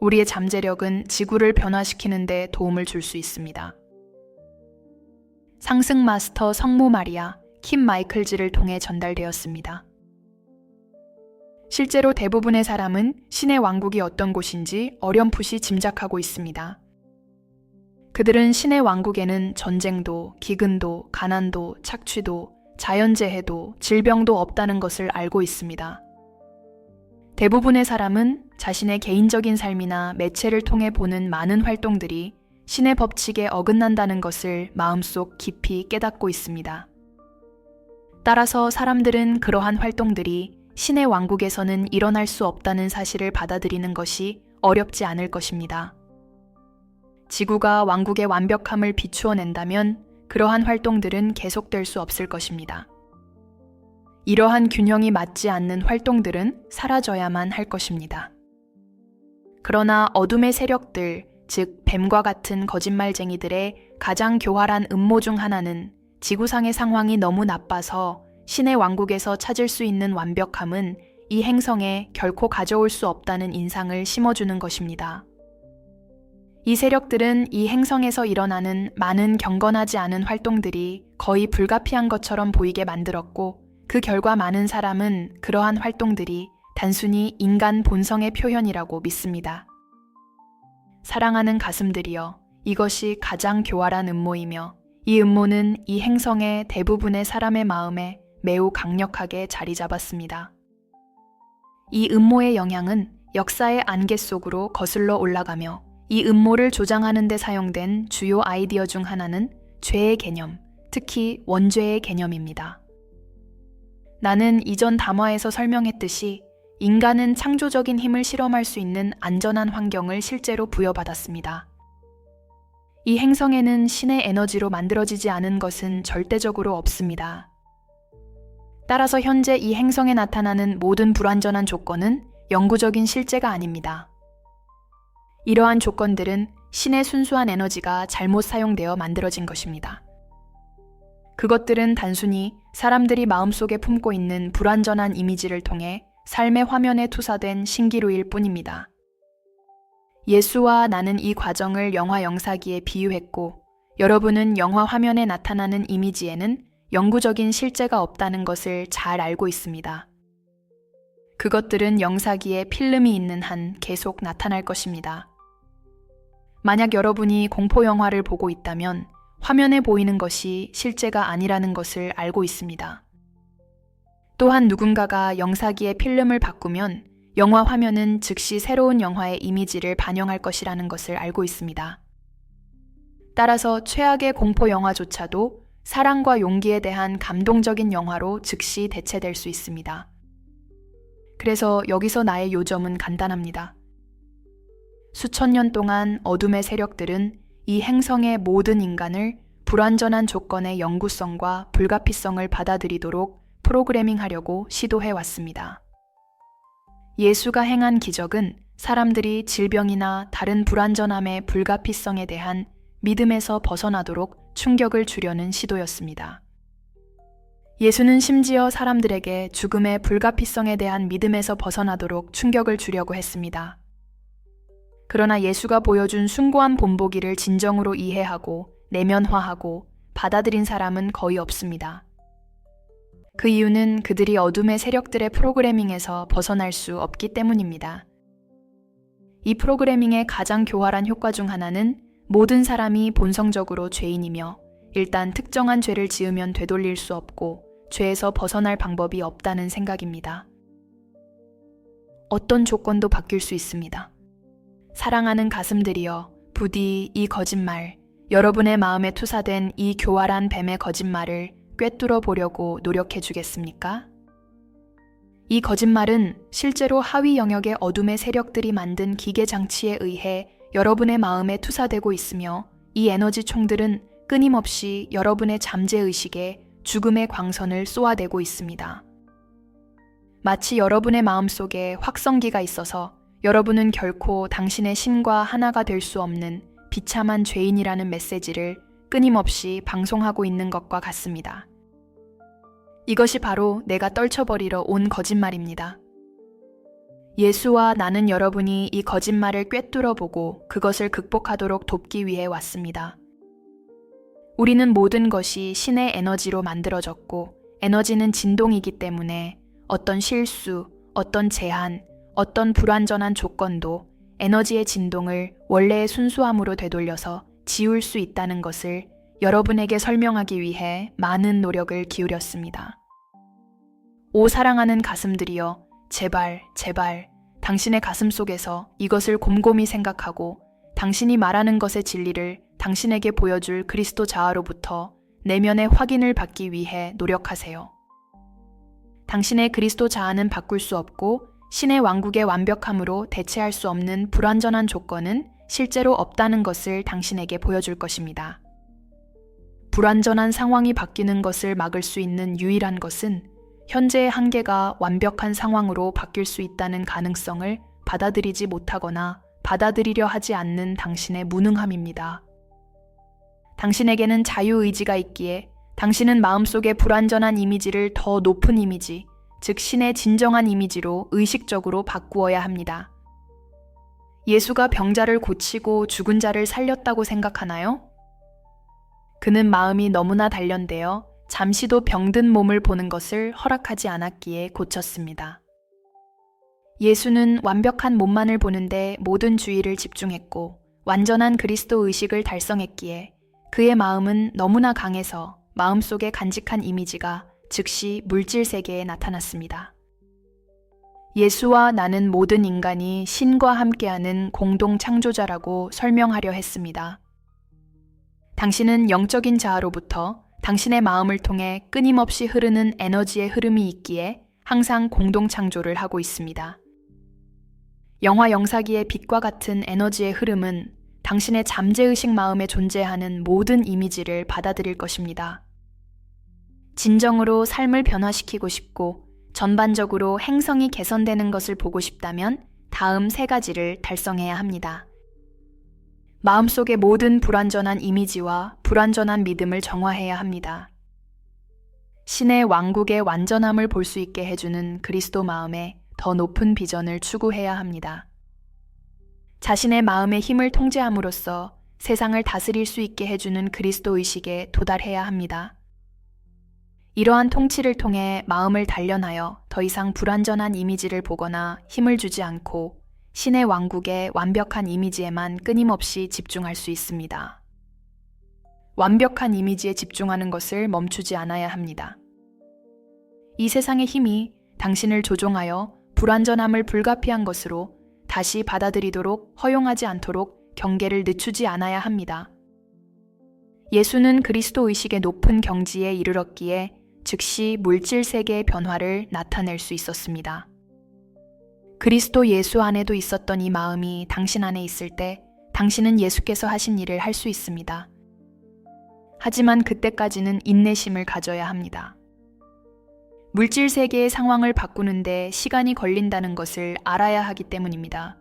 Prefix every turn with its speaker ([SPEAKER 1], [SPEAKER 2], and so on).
[SPEAKER 1] 우리의 잠재력은 지구를 변화시키는 데 도움을 줄 수 있습니다. 상승 마스터 성모 마리아 킴 마이클즈를 통해 전달되었습니다. 실제로 대부분의 사람은 신의 왕국이 어떤 곳인지 어렴풋이 짐작하고 있습니다. 그들은 신의 왕국에는 전쟁도, 기근도, 가난도, 착취도, 자연재해도, 질병도 없다는 것을 알고 있습니다. 대부분의 사람은 자신의 개인적인 삶이나 매체를 통해 보는 많은 활동들이 신의 법칙에 어긋난다는 것을 마음속 깊이 깨닫고 있습니다. 따라서 사람들은 그러한 활동들이 신의 왕국에서는 일어날 수 없다는 사실을 받아들이는 것이 어렵지 않을 것입니다. 지구가 왕국의 완벽함을 비추어 낸다면 그러한 활동들은 계속될 수 없을 것입니다. 이러한 균형이 맞지 않는 활동들은 사라져야만 할 것입니다. 그러나 어둠의 세력들, 즉 뱀과 같은 거짓말쟁이들의 가장 교활한 음모 중 하나는 지구상의 상황이 너무 나빠서 신의 왕국에서 찾을 수 있는 완벽함은 이 행성에 결코 가져올 수 없다는 인상을 심어주는 것입니다. 이 세력들은 이 행성에서 일어나는 많은 경건하지 않은 활동들이 거의 불가피한 것처럼 보이게 만들었고, 그 결과 많은 사람은 그러한 활동들이 단순히 인간 본성의 표현이라고 믿습니다. 사랑하는 가슴들이여, 이것이 가장 교활한 음모이며, 이 음모는 이 행성의 대부분의 사람의 마음에 매우 강력하게 자리 잡았습니다. 이 음모의 영향은 역사의 안개 속으로 거슬러 올라가며 이 음모를 조장하는 데 사용된 주요 아이디어 중 하나는 죄의 개념, 특히 원죄의 개념입니다. 나는 이전 담화에서 설명했듯이 인간은 창조적인 힘을 실험할 수 있는 안전한 환경을 실제로 부여받았습니다. 이 행성에는 신의 에너지로 만들어지지 않은 것은 절대적으로 없습니다. 따라서 현재 이 행성에 나타나는 모든 불완전한 조건은 영구적인 실제가 아닙니다. 이러한 조건들은 신의 순수한 에너지가 잘못 사용되어 만들어진 것입니다. 그것들은 단순히 사람들이 마음속에 품고 있는 불완전한 이미지를 통해 삶의 화면에 투사된 신기루일 뿐입니다. 예수와 나는 이 과정을 영화 영사기에 비유했고, 여러분은 영화 화면에 나타나는 이미지에는 영구적인 실제가 없다는 것을 잘 알고 있습니다. 그것들은 영사기에 필름이 있는 한 계속 나타날 것입니다. 만약 여러분이 공포 영화를 보고 있다면 화면에 보이는 것이 실제가 아니라는 것을 알고 있습니다. 또한 누군가가 영사기의 필름을 바꾸면 영화 화면은 즉시 새로운 영화의 이미지를 반영할 것이라는 것을 알고 있습니다. 따라서 최악의 공포 영화조차도 사랑과 용기에 대한 감동적인 영화로 즉시 대체될 수 있습니다. 그래서 여기서 나의 요점은 간단합니다. 수천 년 동안 어둠의 세력들은 이 행성의 모든 인간을 불완전한 조건의 영구성과 불가피성을 받아들이도록 프로그래밍 하려고 시도해 왔습니다. 예수가 행한 기적은 사람들이 질병이나 다른 불완전함의 불가피성에 대한 믿음에서 벗어나도록 충격을 주려는 시도였습니다. 예수는 심지어 사람들에게 죽음의 불가피성에 대한 믿음에서 벗어나도록 충격을 주려고 했습니다. 그러나 예수가 보여준 숭고한 본보기를 진정으로 이해하고 내면화하고 받아들인 사람은 거의 없습니다. 그 이유는 그들이 어둠의 세력들의 프로그래밍에서 벗어날 수 없기 때문입니다. 이 프로그래밍의 가장 교활한 효과 중 하나는 모든 사람이 본성적으로 죄인이며 일단 특정한 죄를 지으면 되돌릴 수 없고 죄에서 벗어날 방법이 없다는 생각입니다. 어떤 조건도 바뀔 수 있습니다. 사랑하는 가슴들이여, 부디 이 거짓말, 여러분의 마음에 투사된 이 교활한 뱀의 거짓말을 꿰뚫어 보려고 노력해 주겠습니까? 이 거짓말은 실제로 하위 영역의 어둠의 세력들이 만든 기계 장치에 의해 여러분의 마음에 투사되고 있으며 이 에너지 총들은 끊임없이 여러분의 잠재의식에 죽음의 광선을 쏘아대고 있습니다. 마치 여러분의 마음 속에 확성기가 있어서 여러분은 결코 당신의 신과 하나가 될 수 없는 비참한 죄인이라는 메시지를 끊임없이 방송하고 있는 것과 같습니다. 이것이 바로 내가 떨쳐버리러 온 거짓말입니다. 예수와 나는 여러분이 이 거짓말을 꿰뚫어 보고 그것을 극복하도록 돕기 위해 왔습니다. 우리는 모든 것이 신의 에너지로 만들어졌고 에너지는 진동이기 때문에 어떤 실수, 어떤 제한, 어떤 불완전한 조건도 에너지의 진동을 원래의 순수함으로 되돌려서 지울 수 있다는 것을 여러분에게 설명하기 위해 많은 노력을 기울였습니다. 오 사랑하는 가슴들이여, 제발, 제발, 당신의 가슴 속에서 이것을 곰곰이 생각하고 당신이 말하는 것의 진리를 당신에게 보여줄 그리스도 자아로부터 내면의 확인을 받기 위해 노력하세요. 당신의 그리스도 자아는 바꿀 수 없고 신의 왕국의 완벽함으로 대체할 수 없는 불완전한 조건은 실제로 없다는 것을 당신에게 보여줄 것입니다. 불완전한 상황이 바뀌는 것을 막을 수 있는 유일한 것은 현재의 한계가 완벽한 상황으로 바뀔 수 있다는 가능성을 받아들이지 못하거나 받아들이려 하지 않는 당신의 무능함입니다. 당신에게는 자유의지가 있기에 당신은 마음속의 불완전한 이미지를 더 높은 이미지, 즉 신의 진정한 이미지로 의식적으로 바꾸어야 합니다. 예수가 병자를 고치고 죽은 자를 살렸다고 생각하나요? 그는 마음이 너무나 단련되어 잠시도 병든 몸을 보는 것을 허락하지 않았기에 고쳤습니다. 예수는 완벽한 몸만을 보는데 모든 주의를 집중했고 완전한 그리스도 의식을 달성했기에 그의 마음은 너무나 강해서 마음속에 간직한 이미지가 즉시 물질 세계에 나타났습니다. 예수와 나는 모든 인간이 신과 함께하는 공동 창조자라고 설명하려 했습니다. 당신은 영적인 자아로부터 당신의 마음을 통해 끊임없이 흐르는 에너지의 흐름이 있기에 항상 공동 창조를 하고 있습니다. 영화 영사기의 빛과 같은 에너지의 흐름은 당신의 잠재의식 마음에 존재하는 모든 이미지를 받아들일 것입니다. 진정으로 삶을 변화시키고 싶고 전반적으로 행성이 개선되는 것을 보고 싶다면 다음 세 가지를 달성해야 합니다. 마음속의 모든 불완전한 이미지와 불완전한 믿음을 정화해야 합니다. 신의 왕국의 완전함을 볼 수 있게 해주는 그리스도 마음에 더 높은 비전을 추구해야 합니다. 자신의 마음의 힘을 통제함으로써 세상을 다스릴 수 있게 해주는 그리스도 의식에 도달해야 합니다. 이러한 통치를 통해 마음을 단련하여 더 이상 불완전한 이미지를 보거나 힘을 주지 않고 신의 왕국의 완벽한 이미지에만 끊임없이 집중할 수 있습니다. 완벽한 이미지에 집중하는 것을 멈추지 않아야 합니다. 이 세상의 힘이 당신을 조종하여 불완전함을 불가피한 것으로 다시 받아들이도록 허용하지 않도록 경계를 늦추지 않아야 합니다. 예수는 그리스도 의식의 높은 경지에 이르렀기에 즉시 물질 세계의 변화를 나타낼 수 있었습니다. 그리스도 예수 안에도 있었던 이 마음이 당신 안에 있을 때 당신은 예수께서 하신 일을 할 수 있습니다. 하지만 그때까지는 인내심을 가져야 합니다. 물질 세계의 상황을 바꾸는데 시간이 걸린다는 것을 알아야 하기 때문입니다.